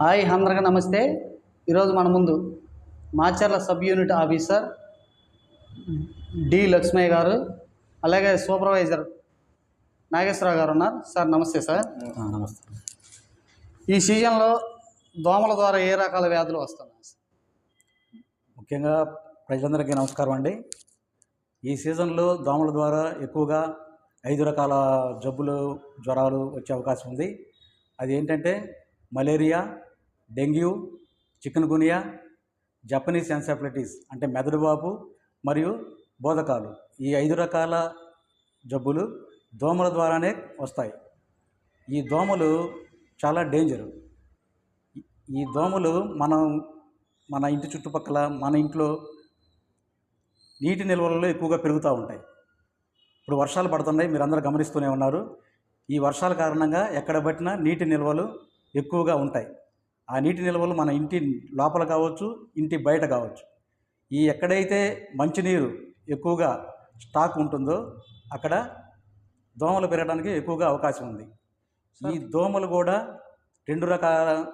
Hi అందరికీ నమస్తే. ఈరోజు మన ముందు Macherla sub unit officer D Lakshmaiah garu అలాగే సూపర్వైజర్ నాగేశ్వరరావు గారు ఉన్నారు. సార్ నమస్తే సార్. నమస్తే. ఈ సీజన్లో దోమల ద్వారా ఏ రకాల వ్యాధులు వస్తున్నాయి సార్? ముఖ్యంగా ప్రజలందరికీ నమస్కారం అండి. ఈ సీజన్లో దోమల ద్వారా ఎక్కువగా ఐదు రకాల జబ్బులు జ్వరాలు వచ్చే అవకాశం ఉంది. అది ఏంటంటే malaria dengue chikungunya Japanese encephalitis అంటే మెదడువాపు మరియు బోధకాలు. ఈ ఐదు రకాల జబ్బులు దోమల ద్వారానే వస్తాయి. ఈ దోమలు చాలా డేంజరు. ఈ దోమలు మనం మన ఇంటి చుట్టుపక్కల మన ఇంట్లో నీటి నిల్వలలో ఎక్కువగా పెరుగుతూ ఉంటాయి. ఇప్పుడు వర్షాలు పడుతున్నాయి మీరు అందరూ గమనిస్తూనే ఉన్నారు. ఈ వర్షాల కారణంగా ఎక్కడ పట్టినా నీటి నిల్వలు ఎక్కువగా ఉంటాయి. ఆ నీటి నిల్వలు మన ఇంటి లోపల కావచ్చు ఇంటి బయట కావచ్చు. ఈ ఎక్కడైతే మంచినీరు ఎక్కువగా స్టాక్ ఉంటుందో అక్కడ దోమలు పెరగడానికి ఎక్కువగా అవకాశం ఉంది. ఈ దోమలు కూడా రెండు రకాల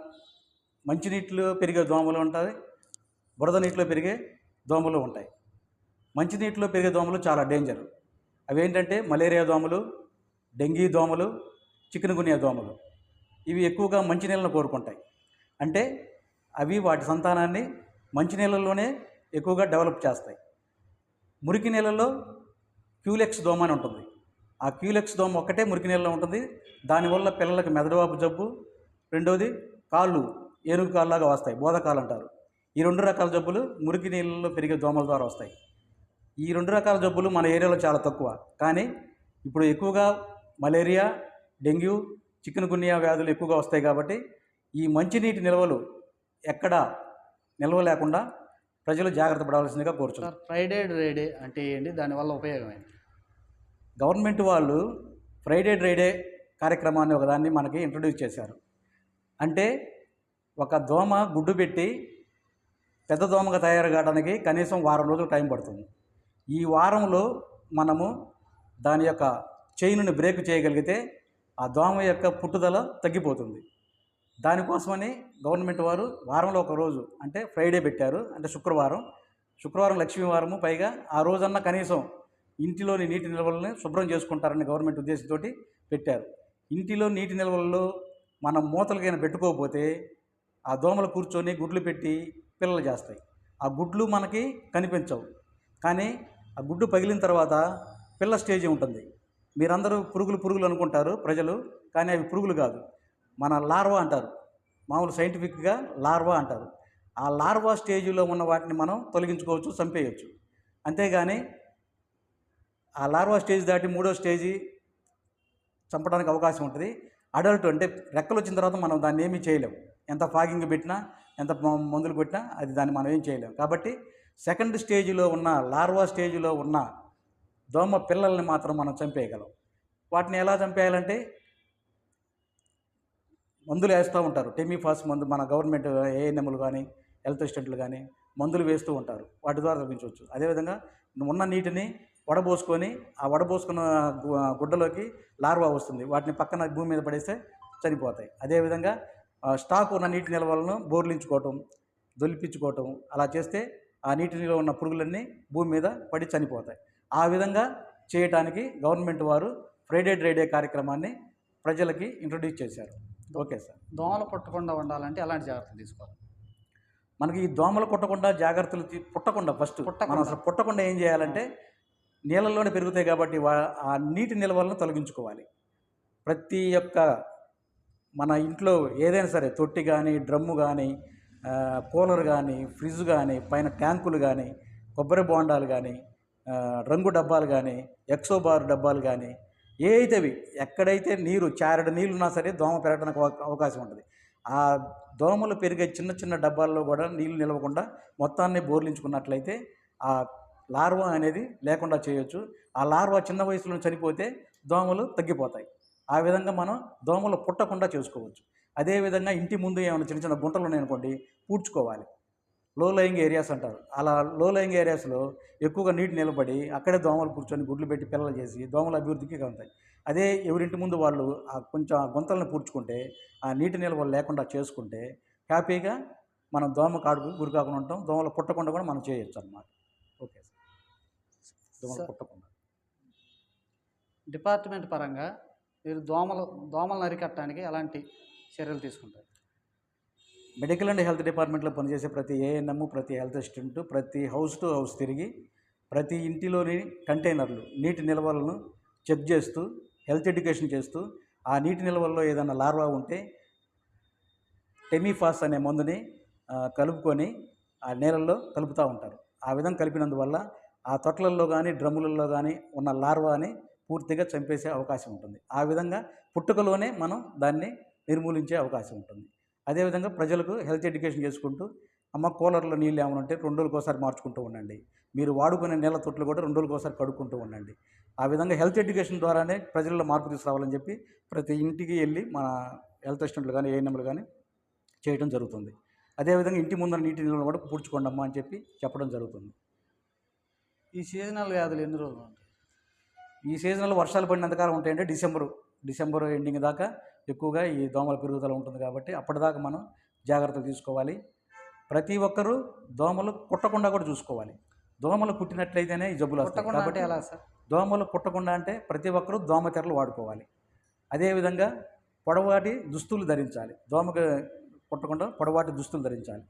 మంచినీటిలో పెరిగే దోమలు ఉంటాయి బురద నీటిలో పెరిగే దోమలు ఉంటాయి. మంచినీటిలో పెరిగే దోమలు చాలా డేంజర్. అవి ఏంటంటే మలేరియా దోమలు డెంగీ దోమలు చికెన్ గునియా దోమలు. ఇవి ఎక్కువగా మంచినీళ్ళను కోరుకుంటాయి. అంటే అవి వాటి సంతానాన్ని మంచి నీళ్ళల్లోనే ఎక్కువగా డెవలప్ చేస్తాయి. మురికి నీళ్ళల్లో క్యూలెక్స్ దోమ అని ఉంటుంది. ఆ క్యూలెక్స్ దోమ ఒక్కటే మురికి నీళ్ళలో ఉంటుంది. దానివల్ల పిల్లలకు మెదడువాపు జబ్బు రెండవది కాళ్ళు ఏనుగు కాళ్ళలాగా వస్తాయి బోధకాలు అంటారు. ఈ రెండు రకాల జబ్బులు మురికి నీళ్ళలో పెరిగే దోమల ద్వారా వస్తాయి. ఈ రెండు రకాల జబ్బులు మన ఏరియాలో చాలా తక్కువ. కానీ ఇప్పుడు ఎక్కువగా మలేరియా డెంగ్యూ చికెన్ గున్యా వ్యాధులు ఎక్కువగా వస్తాయి కాబట్టి ఈ మంచినీటి నిల్వలు ఎక్కడ నిల్వ లేకుండా ప్రజలు జాగ్రత్త పడవలసిందిగా కోరుచున్నారు సార్ ఫ్రైడే డ్రైడే అంటే ఏంటి? దానివల్ల ఉపయోగం ఏంటి? గవర్నమెంట్ వాళ్ళు ఫ్రైడే డ్రైడే కార్యక్రమాన్ని ఒకదాన్ని మనకి ఇంట్రొడ్యూస్ చేశారు. అంటే ఒక దోమ గుడ్డు పెట్టి పెద్ద దోమగా తయారు కావడానికి కనీసం వారం రోజులు టైం పడుతుంది. ఈ వారంలో మనము దాని యొక్క చైన్ను బ్రేక్ చేయగలిగితే ఆ దోమ యొక్క పుట్టుదల తగ్గిపోతుంది. దానికోసమని గవర్నమెంట్ వారు వారంలో ఒక రోజు అంటే ఫ్రైడే పెట్టారు అంటే శుక్రవారం. శుక్రవారం లక్ష్మీవారము పైగా ఆ రోజన్నా కనీసం ఇంటిలోని నీటి నిల్వలని శుభ్రం చేసుకుంటారని గవర్నమెంట్ ఉద్దేశంతో పెట్టారు. ఇంటిలో నీటి నిల్వల్లో మనం మూతలకైనా పెట్టుకోకపోతే ఆ దోమలు కూర్చొని గుడ్లు పెట్టి పిల్లలు చేస్తాయి. ఆ గుడ్లు మనకి కనిపించవు. కానీ ఆ గుడ్డు పగిలిన తర్వాత పిల్ల స్టేజ్ ఉంటుంది. మీరందరూ పురుగులు పురుగులు అనుకుంటారు ప్రజలు కానీ అవి పురుగులు కాదు. మన లార్వా అంటారు. మామూలు సైంటిఫిక్గా లార్వా అంటారు. ఆ లార్వా స్టేజ్లో ఉన్న వాటిని మనం తొలగించుకోవచ్చు చంపేయచ్చు. అంతేగాని ఆ లార్వా స్టేజ్ దాటి మూడో స్టేజీ చంపడానికి అవకాశం ఉంటుంది. అడల్ట్ అంటే రెక్కలు వచ్చిన తర్వాత మనం దాన్ని ఏమీ చేయలేం. ఎంత ఫాగింగ్ పెట్టినా ఎంత మందులు పెట్టినా అది దాన్ని మనం ఏం చేయలేం. కాబట్టి సెకండ్ స్టేజ్లో ఉన్న లార్వా స్టేజ్లో ఉన్న దోమ పిల్లల్ని మాత్రం మనం చంపేయగలం. వాటిని ఎలా చంపేయాలంటే మందులు వేస్తూ ఉంటారు. టెమీఫాస్ మందు మన గవర్నమెంట్ ఏఎన్ఎంలు కానీ హెల్త్ అసిస్టెంట్లు కానీ మందులు వేస్తూ ఉంటారు. వాటి ద్వారా తగ్గించవచ్చు. అదేవిధంగా ఉన్న నీటిని వడబోసుకొని ఆ వడబోసుకున్న గుడ్డలోకి లార్వా వస్తుంది. వాటిని పక్కన భూమి మీద పడేస్తే చనిపోతాయి. అదేవిధంగా స్టాక్ ఉన్న నీటి నిల్వలను బోర్లించుకోవటం దొలిపించుకోవటం అలా చేస్తే ఆ నీటిలో ఉన్న పురుగులన్నీ భూమి మీద పడి చనిపోతాయి. ఆ విధంగా చేయటానికి గవర్నమెంట్ వారు ఫ్రైడే డ్రైడే కార్యక్రమాన్ని ప్రజలకి ఇంట్రొడ్యూస్ చేశారు. Okay sir. దోమలు పుట్టకుండా ఉండాలంటే ఎలాంటి జాగ్రత్తలు తీసుకోవాలి? మనకి ఈ దోమలు కుట్టకుండా జాగ్రత్తలు తీ- పుట్టకుండా ఫస్ట్. మనం అసలు పుట్టకుండా ఏం చేయాలంటే నీళ్ళల్లోనే పెరుగుతాయి కాబట్టి వా- ఆ నీటి నిల్వలను తొలగించుకోవాలి. ప్రతి ఒక్క మన ఇంట్లో ఏదైనా సరే తొట్టి కానీ డ్రమ్ము కానీ కూలర్ కానీ ఫ్రిడ్జ్ కానీ పైన ట్యాంకులు కానీ కొబ్బరి బోండాలు కానీ రంగు డబ్బాలు కానీ ఎక్సో బార్ డబ్బాలు కానీ ఏ అయితేవి ఎక్కడైతే నీరు చారడు నీళ్ళు ఉన్నా సరే దోమ పెరగడానికి అవకాశం ఉంటుంది. ఆ దోమలు పెరిగే చిన్న చిన్న డబ్బాల్లో కూడా నీళ్ళు నిలవకుండా మొత్తాన్ని బోర్లించుకున్నట్లయితే ఆ లార్వా అనేది లేకుండా చేయొచ్చు. ఆ లార్వా చిన్న వయసులో చనిపోతే దోమలు తగ్గిపోతాయి. ఆ విధంగా మనం దోమలు పుట్టకుండా చేసుకోవచ్చు. అదేవిధంగా ఇంటి ముందు ఏమైనా చిన్న చిన్న గుంటలు ఉన్నాయనుకోండి పూడ్చుకోవాలి. లో లయింగ్ ఏరియాస్ అంటారు. అలా లో లయింగ్ ఏరియాస్లో ఎక్కువగా నీటి నిలబడి అక్కడే దోమలు కూర్చొని గుడ్లు పెట్టి పిల్లలు చేసి దోమల అభివృద్ధికి ఉంటాయి అదే ఎవరింటి ముందు వాళ్ళు ఆ కొంచెం ఆ గుంతలను పూడ్చుకుంటే ఆ నీటి నిల్వ లేకుండా చేసుకుంటే హ్యాపీగా మనం దోమ కాడుకు గురి కాకుండా ఉంటాం. దోమలు పుట్టకుండా కూడా మనం చేయొచ్చు అన్నమాట. Okay sir. దోమలు. పుట్టకుండా. డిపార్ట్మెంట్ పరంగా మీరు దోమలు దోమలను అరికట్టడానికి ఎలాంటి చర్యలు తీసుకుంటారు? మెడికల్ అండ్ హెల్త్ డిపార్ట్మెంట్లో పనిచేసే ప్రతి ఏఎన్ఎం ప్రతి హెల్త్ అసిస్టెంట్ ప్రతి హౌస్ టు హౌస్ తిరిగి ప్రతి ఇంటిలోని కంటైనర్లు నీటి నిల్వలను చెక్ చేస్తూ హెల్త్ ఎడ్యుకేషన్ చేస్తూ ఆ నీటి నిల్వల్లో ఏదైనా లార్వా ఉంటే టెమీఫాస్ అనే మందుని కలుపుకొని ఆ నీళ్ళల్లో కలుపుతూ ఉంటారు. ఆ విధంగా కలిపినందువల్ల ఆ తొట్లల్లో కానీ డ్రమ్ములలో కానీ ఉన్న లార్వాని పూర్తిగా చంపేసే అవకాశం ఉంటుంది. ఆ విధంగా పుట్టుకలోనే మనం దాన్ని నిర్మూలించే అవకాశం ఉంటుంది. అదేవిధంగా ప్రజలకు హెల్త్ ఎడ్యుకేషన్ చేసుకుంటూ అమ్మ కూలర్లో నీళ్ళు ఏమైనా ఉంటే రెండు రోజులకు ఒకసారి మార్చుకుంటూ ఉండండి. మీరు వాడుకునే నీళ్ళ తొట్లు కూడా రెండు రోజులకు ఒకసారి కడుక్కుంటూ ఉండండి. ఆ విధంగా హెల్త్ ఎడ్యుకేషన్ ద్వారానే ప్రజల్లో మార్పు తీసుకురావాలని చెప్పి ప్రతి ఇంటికి వెళ్ళి మన హెల్త్ అసిస్టెంట్లు కానీ ఏఎన్ఎంలు కానీ చేయడం జరుగుతుంది. అదేవిధంగా ఇంటి ముందర నీటి నిల్వలు కూడా పూడ్చుకోండి అమ్మా అని చెప్పి చెప్పడం జరుగుతుంది. ఈ సీజనల్ వ్యాధులు ఎన్ని రోజులు ఉంటాయి? ఈ సీజన్లో వర్షాలు పడినంతకాలం ఉంటాయంటే డిసెంబరు డిసెంబర్ ఎండింగ్ దాకా ఎక్కువగా ఈ దోమల పెరుగుదల ఉంటుంది కాబట్టి అప్పటిదాకా మనం జాగ్రత్తలు తీసుకోవాలి. ప్రతి ఒక్కరూ దోమలు కుట్టకుండా కూడా చూసుకోవాలి. దోమలు కుట్టినట్లయితేనే ఈ జబ్బులు వస్తాయి. కాబట్టి ఎలా సార్? దోమలు కుట్టకుండా అంటే ప్రతి ఒక్కరూ దోమ తెరలు వాడుకోవాలి. అదేవిధంగా పొడవాటి దుస్తులు ధరించాలి. దోమకు కుట్టకుండా పొడవాటి దుస్తులు ధరించాలి.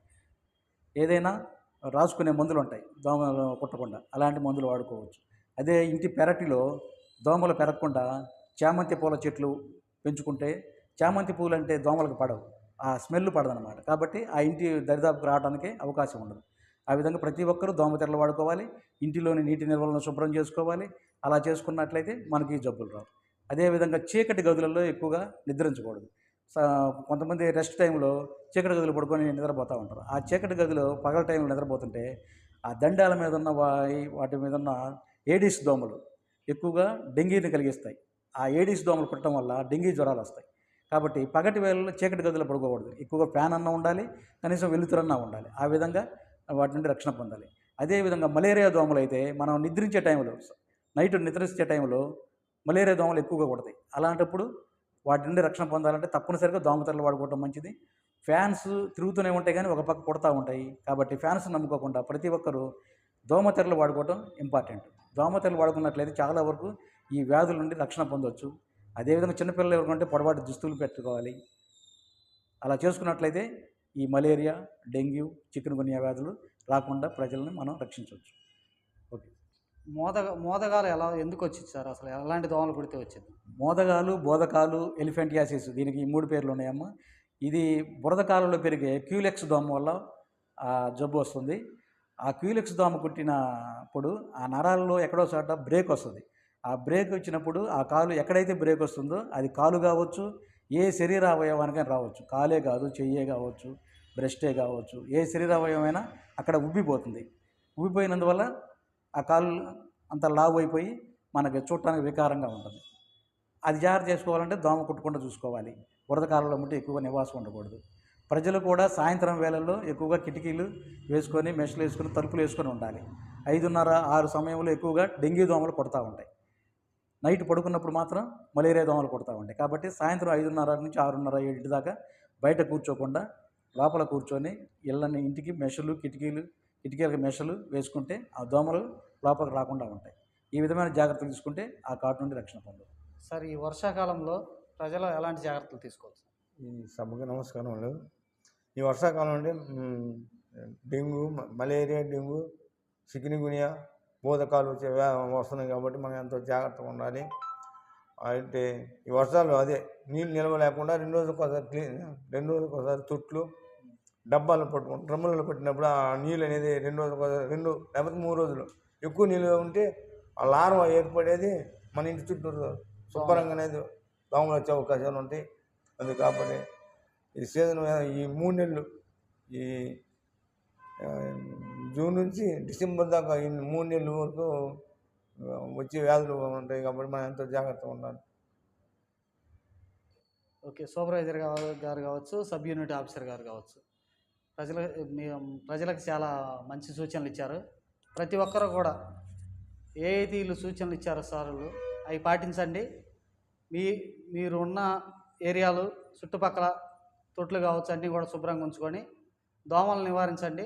ఏదైనా రాసుకునే మందులు ఉంటాయి. దోమలు కుట్టకుండా అలాంటి మందులు వాడుకోవచ్చు. అదే ఇంటి పెరటిలో దోమలు పెరగకుండా చామంతి పూల చెట్లు పెంచుకుంటే చామంతి పూలు అంటే దోమలకు పడవు. ఆ స్మెల్ పడదనమాట కాబట్టి ఆ ఇంటి దరిదాపుకు రావడానికి అవకాశం ఉండదు. ఆ విధంగా ప్రతి ఒక్కరూ దోమతెరలు వాడుకోవాలి. ఇంటిలోని నీటి నిల్వలను శుభ్రం చేసుకోవాలి. అలా చేసుకున్నట్లయితే మనకి జబ్బులు రావు. అదేవిధంగా చీకటి గదులలో ఎక్కువగా నిద్రించకూడదు. స- కొంతమంది రెస్ట్ టైంలో చీకటి గదులు పడుకొని నిద్రపోతూ ఉంటారు. ఆ చీకటి గదిలో పగల టైంలో నిద్రపోతుంటే ఆ దండాల మీద ఉన్న వాటి మీద ఉన్న ఏడిస్ దోమలు ఎక్కువగా డెంగీని కలిగిస్తాయి. ఆ ఏడీస్ దోమలు కుట్టడం వల్ల డెంగీ జ్వరాలు వస్తాయి. కాబట్టి పగటి వేళల్లో చీకటి గదిలో పడుకోకూడదు. ఎక్కువగా ఫ్యాన్ అన్నా ఉండాలి కనీసం వెలుతురన్నా ఉండాలి. ఆ విధంగా వాటి నుండి రక్షణ పొందాలి. అదేవిధంగా మలేరియా దోమలు అయితే మనం నిద్రించే టైంలో నైట్ నిద్రించే టైంలో మలేరియా దోమలు ఎక్కువగా కొడతాయి. అలాంటప్పుడు వాటి నుండి రక్షణ పొందాలంటే తప్పనిసరిగా దోమతెరలు వాడుకోవడం మంచిది. ఫ్యాన్స్ తిరుగుతూనే ఉంటాయి కానీ ఒక పక్క కొడతా ఉంటాయి. కాబట్టి ఫ్యాన్స్ నమ్ముకోకుండా ప్రతి ఒక్కరూ దోమతెరలు వాడుకోవడం ఇంపార్టెంట్. దోమతెరలు వాడుకున్నట్లయితే చాలా వరకు ఈ వ్యాధుల నుండి రక్షణ పొందవచ్చు అదేవిధంగా చిన్నపిల్లలు ఎవరికంటే పొడవాటి దుస్తులు పెట్టుకోవాలి. అలా చేసుకున్నట్లయితే ఈ మలేరియా డెంగ్యూ చికెన్ గున్యా వ్యాధులు రాకుండా ప్రజలను మనం రక్షించవచ్చు. ఓకే. మోదగ మోదగాలు ఎలా ఎందుకు వచ్చింది సార్? అసలు ఎలాంటి దోమలు కుడితే వచ్చింది? మోదగాలు బోధకాలు ఎలిఫెంటియాసిస్ దీనికి ఈ మూడు పేర్లు ఉన్నాయమ్మా. ఇది బురద కాలంలో పెరిగే క్యూలెక్స్ దోమ వల్ల ఆ జబ్బు వస్తుంది. ఆ క్యూలెక్స్ దోమ కుట్టినప్పుడు ఆ నరాల్లో ఎక్కడో చోట బ్రేక్ వస్తుంది. ఆ బ్రేక్ వచ్చినప్పుడు ఆ కాలు ఎక్కడైతే బ్రేక్ వస్తుందో అది కాలు కావచ్చు ఏ శరీర అవయవానికైనా రావచ్చు. కాలే కాదు చెయ్యే కావచ్చు బ్రెస్టే కావచ్చు ఏ శరీర అవయవమైనా అక్కడ ఉబ్బిపోతుంది. ఉబ్బిపోయినందువల్ల ఆ కాలు అంత లావు అయిపోయి మనకి చూడటానికి వికారంగా ఉంటుంది. అది జాగ్రత్త చేసుకోవాలంటే దోమ కుట్టకుండా చూసుకోవాలి. బురద కాలంలో ఉంటే ఎక్కువగా నివాసం ఉండకూడదు. ప్రజలు కూడా సాయంత్రం వేళల్లో ఎక్కువగా కిటికీలు వేసుకొని మెషలు వేసుకొని తలుపులు వేసుకొని ఉండాలి. ఐదున్నర ఆరు సమయంలో ఎక్కువగా డెంగ్యూ దోమలు కొడతా ఉంటాయి. నైట్ పడుకున్నప్పుడు మాత్రం మలేరియా దోమలు కొడతా ఉంటాయి కాబట్టి సాయంత్రం ఐదున్నర నుంచి ఆరున్నర ఏడింటి దాకా బయట కూర్చోకుండా లోపల కూర్చొని ఇళ్ళని ఇంటికి మెషలు కిటికీలు కిటికీలకు మెషలు వేసుకుంటే ఆ దోమలు లోపలికి రాకుండా ఉంటాయి. ఈ విధమైన జాగ్రత్తలు తీసుకుంటే ఆ కాటు నుండి రక్షణ పొందవు సార్ ఈ వర్షాకాలంలో ప్రజలు ఎలాంటి జాగ్రత్తలు తీసుకోవచ్చు? ఈ సభకు నమస్కారములు ఈ వర్షాకాలం అంటే డెంగ్యూ మలేరియా డెంగ్యూ చికెన్గునియా బోధకాలు వచ్చే వస్తున్నాయి కాబట్టి మనం ఎంతో జాగ్రత్తగా ఉండాలి. అంటే ఈ వర్షాలు అదే నీళ్ళు నిల్వ లేకుండా రెండు రోజులకు ఒకసారి క్లీన్ రెండు రోజులకు ఒకసారి తొట్లు డబ్బాలు పట్టుకుని డ్రమ్ములలో పెట్టినప్పుడు ఆ నీళ్ళు అనేది రెండు రోజులకు ఒకసారి రెండు లేకపోతే మూడు రోజులు ఎక్కువ నీళ్ళు ఉంటే ఆ లార్వ ఏర్పడేది మన ఇంటి చుట్టూ శుభ్రంగా అనేది దోమలు వచ్చే అవకాశాలు ఉంటాయి. అది కాబట్టి ఈ సీజన్ ఈ మూడు నెలలు ఈ జూన్ నుంచి డిసెంబర్ దాకా ఈ మూడు నెలల వరకు వచ్చే వ్యాధులు ఉంటాయి కాబట్టి మనం ఎంతో జాగ్రత్తగా ఉండాలి. ఓకే సూపర్వైజర్ గారు కావచ్చు సబ్ యూనిట్ ఆఫీసర్ గారు కావచ్చు. ప్రజల ప్రజలకు చాలా మంచి సూచనలు ఇచ్చారు. ప్రతి ఒక్కరు కూడా ఏ వీళ్ళు సూచనలు ఇచ్చారో సార్లు అవి పాటించండి. మీ మీరు ఉన్న ఏరియాలు చుట్టుపక్కల తొట్లు కావచ్చు అన్నీ కూడా శుభ్రంగా ఉంచుకొని దోమలు నివారించండి.